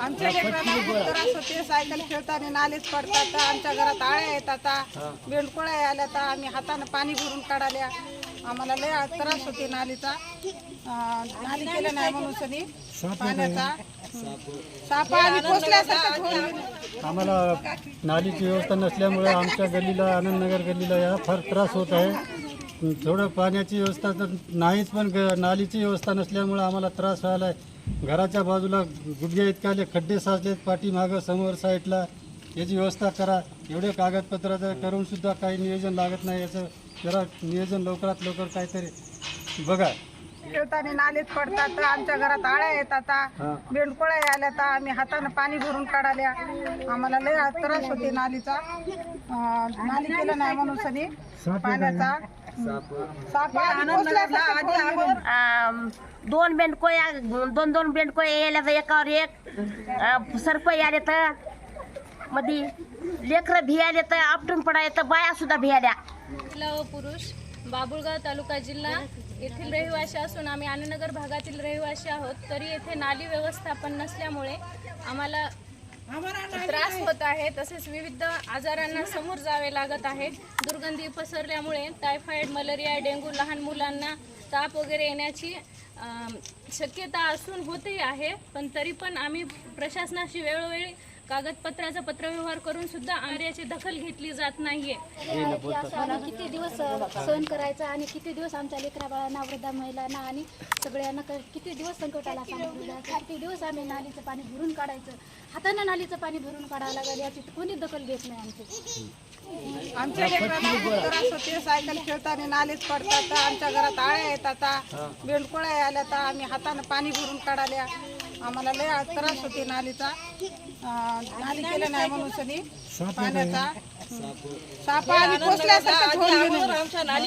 आमच्या लेकरांना खूप त्रास होते. सायकल खेळताना नालीच पडतात. आमच्या घरात आळ्या येतात. बेंडकोळ्या आल्या तर आम्ही हातानं पाणी भरून काढाल्या. आम्हाला लय त्रास होते नालीचा. नाली केलं नाही म्हणून सनी पाण्याचा. साप आणि पोचल्यासारखं आम्हाला नालीची व्यवस्था नसल्यामुळे आमच्या गल्लीला आनंदनगर गल्लीला या फार त्रास होत आहे. थोडं पाण्याची व्यवस्था तर नाहीच पण ग नालीची व्यवस्था नसल्यामुळं आम्हाला त्रास व्हायला आहे घराच्या बाजूला गुडघ्या इतकाले खड्डे साचलेत पाठीमागं समोर साईडला. याची व्यवस्था करा. एवढे कागदपत्राचं करूनसुद्धा काही नियोजन लागत नाही. याचं जरा नियोजन लवकरात लवकर काहीतरी बघा. खेळताना नालीच पडतात आमच्या घरात आळ्या येतात बेंडकोळ्या आल्या तर आम्ही हातानं पाणी भरून काढाल्या. आम्हाला लय त्रास होते नालीचा. नाली केलं नाही म्हणून सनी पाण्याचा. दोन बेंडकोया दोन दोन बेंडकोया यायला तर एकावर एक. अ, सरपई आले तर मधी लेकरं भियाले तर आपटून पडाले तर बाया सुद्धा भियाल्या पुरुष बाबुळगाव तालुका जिल्हा येथील रहिवासी असून आम्ही आनंदनगर भागातील रहिवासी आहोत तरी येथे नाली व्यवस्थापन नसल्यामुळे आम्हाला त्रास होत आहे. तसेच विविध आजारांना समोर जावे लागत आहे. दुर्गंधी पसरल्यामुळे टायफॉइड मलेरिया डेंग्यू लहान मुलांना ताप वगैरे येण्याची शक्यता असून होतही आहे. पण तरी पण आम्ही प्रशासनाशी वेळोवेळी कागदपत्राचा पत्रव्यवहार करून सुद्धा आंब्याची दखल घेतली जात नाहीये. किती दिवस सहन करायचं आणि किती दिवस आमच्या लेकरा बाळांना वृद्धा महिलांना आणि सगळ्यांना किती दिवस संकटाला सामोरं जायचं किती दिवस आम्ही नालीचं पाणी भरून काढायचं हातानं नालीचं पाणी भरून काढावं लागेल याची कोणी दखल घेत नाही आमची. आमच्या सायकल खेळताना नालीच पडतात आमच्या घरात आळ्या येतात बेंडकोळ्या आल्या तर आम्ही हातानं पाणी भरून काढाल्या. आम्हाला लय त्रास होते नालीचा. नाली केलं नाही म्हणून सनी. पाण्याचा. साप आणि पोचल्यासारखं.